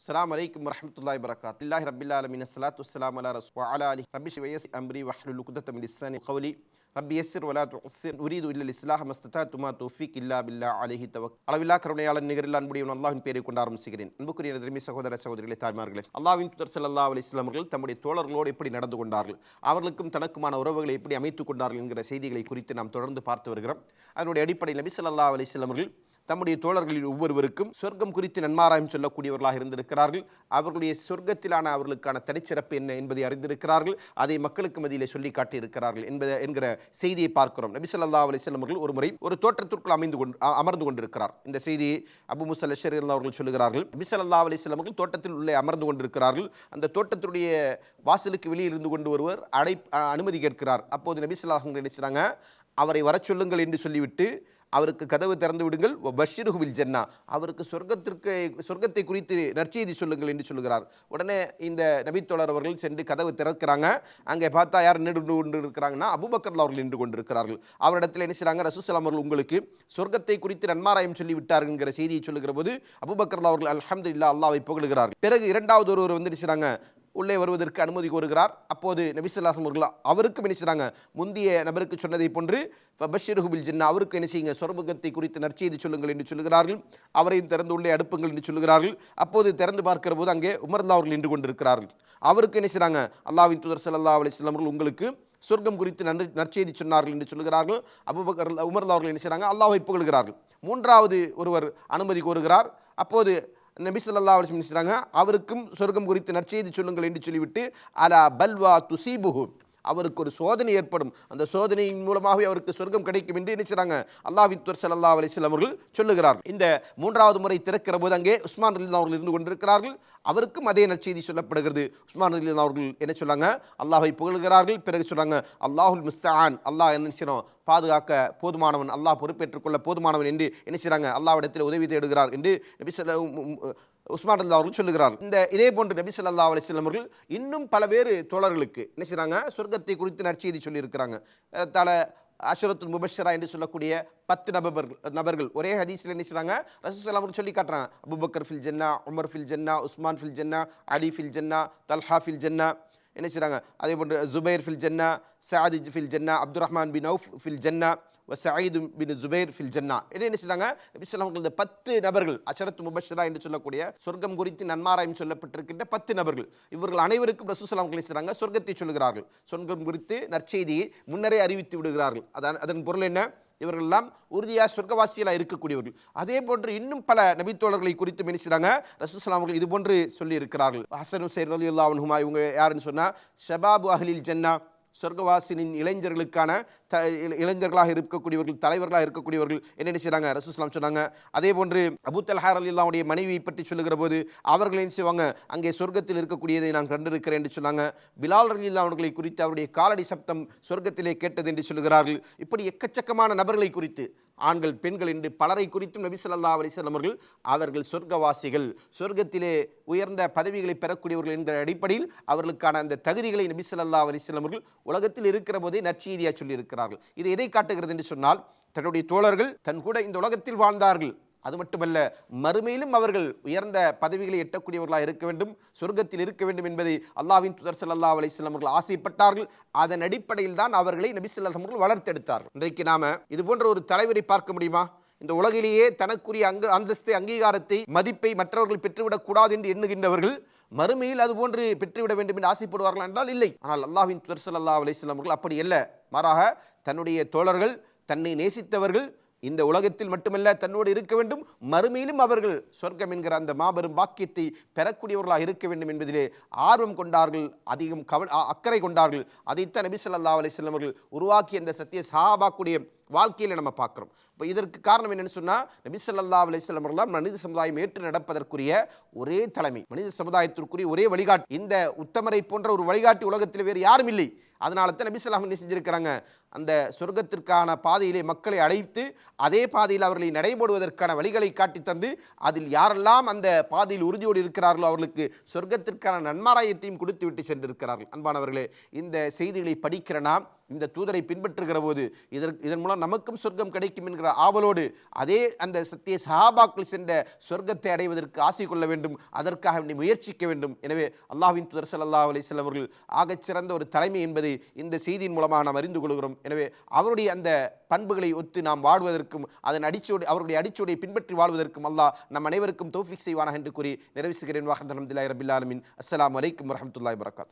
அஸ்லாம் வலைக்கம் வரஹ்மத்துல்லாஹி வரகாத் இல்லாஹி ரபில்லா அலமின் அஸ்ஸலாத்து வஸ்ஸலாம் அலா ரஸ் அலா அலி ரபி வயஸ் அம்ரி வஹ்லுல் உக்தத மின் லிசானி ரபி ரப்பி யஸ்ஸிர் வலா துஅஸ்ஸிர் உரீது இல்லல் இஸ்லாஹ் மஸ்ததாத்து துமா தௌஃபீக் இல்லா பில்லா அலைஹி தவக் அளவில்லா கருணையாளர் நிகரில் அன்புடையவன் அல்லாஹின் பேரை கொண்டு ஆரம்பிக்கிறேன் அன்புக்குரிய திரும்பி சகோதர சகோதரிகளை தாய்மார்களே அல்லாஹ்வின் துதர் சல்லா அலி இஸ்லாமர்கள் தம்முடைய தோழர்களோடு எப்படி நடந்து கொண்டார்கள் அவர்களுக்கும் தனக்குமான உறவுகளை எப்படி அமைத்துக் கொண்டார்கள் என்கிற செய்திகளை குறித்து நாம் தொடர்ந்து பார்த்து வருகிறோம். அதனுடைய அடிப்படையில் நபி சல்லா அலி இஸ்லாமர்கள் தம்முடைய தோழர்களில் ஒவ்வொருவருக்கும் சொர்க்கம் குறித்து நன்மாராயம் சொல்லக்கூடியவர்களாக இருந்திருக்கிறார்கள். அவர்களுடைய சொர்க்கத்திலான அவர்களுக்கான தனிச்சிறப்பு என்ன என்பதை அறிந்திருக்கிறார்கள். அதை மக்களுக்கு மதியில் சொல்லி காட்டியிருக்கிறார்கள் என்பதை என்கிற செய்தியை பார்க்கிறோம். நபி சொல்லா அலைஹி அவர்கள் ஒரு முறை ஒரு தோற்றத்திற்குள் அமைந்து கொண்டு அமர்ந்து கொண்டிருக்கிறார். இந்த செய்தியை அபு முசல் அஷரி அவர்கள் சொல்லுகிறார்கள். நபி சொல்லா அலைஹி அவர்கள் தோட்டத்தில் உள்ளே அமர்ந்து கொண்டிருக்கிறார்கள். அந்த தோட்டத்துடைய வாசலுக்கு வெளியே இருந்து கொண்டு ஒருவர் அழை அனுமதி கேட்கிறார். அப்போது நபி ஸல்லல்லாஹு அலைஹி நினைச்சாங்க அவரை வரச் சொல்லுங்கள் என்று சொல்லிவிட்டு அவருக்கு கதவு திறந்து விடுங்கள். பஷிருகுவில் ஜென்னா. அவருக்கு சொர்க்கத்திற்கு சொர்க்கத்தை குறித்து நற்செய்தி சொல்லுங்கள் என்று சொல்லுகிறார். உடனே இந்த நபித்தோழர் அவர்கள் சென்று கதவு திறக்கிறாங்க. அங்கே பார்த்தா யார் நின்று கொண்டு இருக்கிறாங்கன்னா அபுபக்கர்ல அவர்கள் நின்று கொண்டிருக்கிறார்கள். அவரிடத்தில் என்ன செய்கிறாங்க ரசூசலாம் அவர்கள் உங்களுக்கு சொர்க்கத்தை குறித்து நன்மாராயம் சொல்லி விட்டார்கள் செய்தியை சொல்லுகிற போது அபுபக்கர்ல அவர்கள் அலமது இல்லா அல்லாவை புகழுகிறார்கள். பிறகு இரண்டாவது ஒருவர் வந்து என்ன உள்ளே வருவதற்கு அனுமதி கோருகிறார். அப்போது நபிசுல்லாசம் அவர்கள் அவருக்கும் என்ன செய்கிறாங்க முந்திய நபருக்கு சொன்னதை போன்று பஷிருகுபில் ஜின்னா அவருக்கு என்ன செய்யுங்க? சொர்பகத்தை குறித்து நற்செய்தி சொல்லுங்கள் என்று சொல்லுகிறார்கள். அவரையும் திறந்து உள்ளே அடுப்புங்கள் என்று சொல்லுகிறார்கள். அப்போது திறந்து பார்க்கிற போது அங்கே உமர்லா அவர்கள் நின்று கொண்டிருக்கிறார்கள். அவருக்கு என்ன செய்கிறாங்க அல்லாஹ்வின் தூதர் ஸல்லல்லாஹு அலைஹி அவர்கள் உங்களுக்கு சொர்க்கம் குறித்து நன்றி நற்செய்தி சொன்னார்கள் என்று சொல்லுகிறார்கள். அபுபக்கர் உமர்லா அவர்கள் என்ன செய்றாங்க? அல்லாஹ்வை புகழுகிறார்கள் மூன்றாவது ஒருவர் அனுமதி கோருகிறார். அப்போது நபி சொல்லா அலைஹி அவருக்கும் சொர்க்கம் குறித்து நற்செய்தி சொல்லுங்கள் என்று சொல்லிவிட்டு அலா பல்வா துசீபுஹு அவருக்கு ஒரு சோதனை ஏற்படும். அந்த சோதனையின் மூலமாகவே அவருக்கு சொர்க்கம் கிடைக்கும் என்று நினைச்சாங்க. அல்லாஹ்வின் துவர் சல்லா அலைஹி அவர்கள் சொல்லுகிறார். இந்த மூன்றாவது முறை திறக்கிற போது அங்கே உஸ்மான் ரலியல்லாஹு அவர்கள் இருந்து கொண்டிருக்கிறார்கள். அவருக்கும் அதே நற்செய்தி சொல்லப்படுகிறது. உஸ்மான் ரலியல்லாஹு அவர்கள் என்ன சொன்னாங்க? அல்லாஹை புகழ்கிறார்கள். பிறகு சொல்றாங்க அல்லாஹுல் மிஸ்தான் அல்லாஹ் என்ன செய்யணும் பாதுகாக்க போதுமானவன். அல்லாஹ் பொறுப்பேற்றுக்கொள்ள போதுமானவன் என்று என்ன அல்லாஹ் இடத்தில் உதவி தேடுகிறார் என்று உஸ்மான் அல்லா அவர்கள் சொல்லுகிறார். இந்த இதே போன்று நபி சொல்லா அலைஹி வஸல்லம் அவர்கள் இன்னும் பல வேறு தோழர்களுக்கு என்ன செய்கிறாங்க சொர்க்கத்தை குறித்து நற்செய்தி சொல்லியிருக்கிறாங்க. தல அஷரத்துல் முபஷரா என்று சொல்லக்கூடிய பத்து நபர்கள் நபர்கள் ஒரே ஹதீஸில் என்ன செய்கிறாங்க ரசூசல்லாம் அவர்கள் சொல்லி காட்டுறாங்க. அபுபக்கர் ஃபில் ஜன்னா உமர் ஃபில் ஜன்னா உஸ்மான் ஃபில் ஜன்னா அலி ஃபில் ஜன்னா தல்ஹா ஃபில் ஜன்னா என்ன செய்கிறாங்க அதே போன்று ஜுபைர் ஃபில் ஜன்னா சாதி ஃபில் ஜன்னா அப்துல் ரஹ்மான் பின் அவுஃப் ஃபில் ஜன்னா சயீது பின் ஜுபைர் ஃபில் ஜன்னா. என்ன என்ன செய்கிறாங்க இந்த பத்து நபர்கள் அஷரத் முபஷரா என்று சொல்லக்கூடிய சொர்க்கம் குறித்து நன்மாராயம் சொல்லப்பட்டிருக்கின்ற பத்து நபர்கள் இவர்கள் அனைவருக்கும் ரசூசலாம் அவர்கள் செய்கிறாங்க சொர்க்கத்தை சொல்லுகிறார்கள். சொர்க்கம் குறித்து நற்செய்தியை முன்னரே அறிவித்து விடுகிறார்கள். அதான் அதன் பொருள் என்ன? இவர்கள்லாம் உறுதியாக சொர்க்கவாசிகளாக இருக்கக்கூடியவர்கள். அதே போன்று இன்னும் பல நபித்தோழர்களை குறித்து மெனிச்சாங்க ரசூசலாம் அவர்கள் இது போன்று சொல்லியிருக்கிறார்கள். ஹசன் ஹுசைன் ரலி அல்லாஹுமா இவங்க யாருன்னு சொன்னால் ஷபாபு அஹ்லில் ஜன்னா சொர்க்கவாசினின் இளைஞர்களுக்கான த இளைஞர்களாக இருக்கக்கூடியவர்கள் தலைவர்களாக இருக்கக்கூடியவர்கள் என்ன செய்கிறாங்க ரசூஸ்லாம் சொன்னாங்க. அதே போன்று அபு அலி அலில்லாவுடைய மனைவியை பற்றி சொல்லுகிற போது அவர்கள் என்ன செய்வாங்க? அங்கே சொர்க்கத்தில் இருக்கக்கூடியதை நான் கண்டிருக்கிறேன் என்று சொன்னாங்க. பிலால் ரலில்லா அவர்களை குறித்து அவருடைய காலடி சப்தம் சொர்க்கத்திலே கேட்டது என்று சொல்லுகிறார்கள். இப்படி எக்கச்சக்கமான நபர்களை குறித்து ஆண்கள் பெண்கள் என்று பலரை குறித்தும் நபி சொல்லா அலைஹி அவர்கள் அவர்கள் சொர்க்கவாசிகள். சொர்க்கத்திலே உயர்ந்த பதவிகளை பெறக்கூடியவர்கள் என்கிற அடிப்படையில் அவர்களுக்கான அந்த தகுதிகளை நபி சொல்லா அலைஹி அவர்கள் உலகத்தில் இருக்கிற போதே நற்செய்தியாக சொல்லியிருக்கிறார்கள். இது எதை காட்டுகிறது என்று சொன்னால் தன்னுடைய தோழர்கள் தன் கூட இந்த உலகத்தில் வாழ்ந்தார்கள். அது மட்டுமல்ல மறுமையிலும் அவர்கள் உயர்ந்த பதவிகளை எட்டக்கூடியவர்களாக இருக்க வேண்டும் சொர்க்கத்தில் இருக்க வேண்டும் என்பதை அல்லாவின் தூதர் ஸல்லல்லாஹு அலிஸ்லாம் அவர்கள் ஆசைப்பட்டார்கள். அதன் அடிப்படையில் தான் அவர்களை நபி ஸல்லல்லாஹு அவர்கள் வளர்த்தெடுத்தார்கள். இன்றைக்கு நாம இது போன்ற ஒரு தலைவரை பார்க்க முடியுமா? இந்த உலகிலேயே தனக்குரிய அங்கு அந்தஸ்தை அங்கீகாரத்தை மதிப்பை மற்றவர்கள் பெற்றுவிடக் கூடாது என்று எண்ணுகின்றவர்கள் மறுமையில் அதுபோன்று பெற்றுவிட வேண்டும் என்று ஆசைப்படுவார்கள் என்றால் இல்லை. ஆனால் அல்லாஹ்வின் தூதர் ஸல்லல்லாஹு அலிஸ்லாம் அவர்கள் அப்படி அல்ல. மாறாக தன்னுடைய தோழர்கள் தன்னை நேசித்தவர்கள் இந்த உலகத்தில் மட்டுமல்ல தன்னோடு இருக்க வேண்டும். மறுமையிலும் அவர்கள் சொர்க்கம் என்கிற அந்த மாபெரும் பாக்கியத்தை பெறக்கூடியவர்களாக இருக்க வேண்டும் என்பதிலே ஆர்வம் கொண்டார்கள் அதிகம் கவல் அ- அக்கறை கொண்டார்கள். அதைத்தான் நபி சொல்லா அலைஹி அவர்கள் உருவாக்கிய அந்த சத்திய சஹாபாக்குடைய வாழ்க்கையில் நம்ம பார்க்குறோம். இப்போ இதற்கு காரணம் என்னென்னு சொன்னால் நபி சொல்லா அலைஹி மனித சமுதாயம் ஏற்று நடப்பதற்குரிய ஒரே தலைமை. மனித சமுதாயத்திற்குரிய ஒரே வழிகாட்டி. இந்த உத்தமரை போன்ற ஒரு வழிகாட்டி உலகத்தில் வேறு யாரும் இல்லை. அதனால தான் நபி ஸல்லல்லாஹு என்ன செஞ்சுருக்கிறாங்க? அந்த சொர்க்கத்திற்கான பாதையிலே மக்களை அழைத்து அதே பாதையில் அவர்களை நடைபோடுவதற்கான வழிகளை காட்டி தந்து அதில் யாரெல்லாம் அந்த பாதையில் உறுதியோடு இருக்கிறார்களோ அவர்களுக்கு சொர்க்கத்திற்கான நன்மாராயத்தையும் கொடுத்து விட்டு சென்றிருக்கிறார்கள். அன்பானவர்களே இந்த செய்திகளை படிக்கிற நாம் இந்த தூதரை பின்பற்றுகிற போது இதற்கு இதன் மூலம் நமக்கும் சொர்க்கம் கிடைக்கும் என்கிற ஆவலோடு அதே அந்த சத்திய சஹாபாக்கள் சென்ற சொர்க்கத்தை அடைவதற்கு ஆசை கொள்ள வேண்டும். அதற்காக வேண்டி முயற்சிக்க வேண்டும். எனவே அல்லாஹ்வின் தூதர் சல்லா அலிஸ்லாம் வஸல்லம் அவர்கள் ஆகச்சிறந்த ஒரு தலைமை என்பதை இந்த செய்தியின் மூலமாக நாம் அறிந்து கொள்கிறோம். எனவே அவருடைய அந்த பண்புகளை ஒத்து நாம் வாழ்வதற்கும் அதன் அடிச்சோடு அவருடைய அடிச்சோடை பின்பற்றி வாழ்வதற்கும் அல்லாஹ் நம் அனைவருக்கும் தோஃபிக் செய்வானாக என்று கூறி நிறைவு செய்கிறேன். வாஹத் அலமதுல்லாஹி ரபில் ஆலமின். அஸ்ஸலாமு அலைக்கும் வரகாத்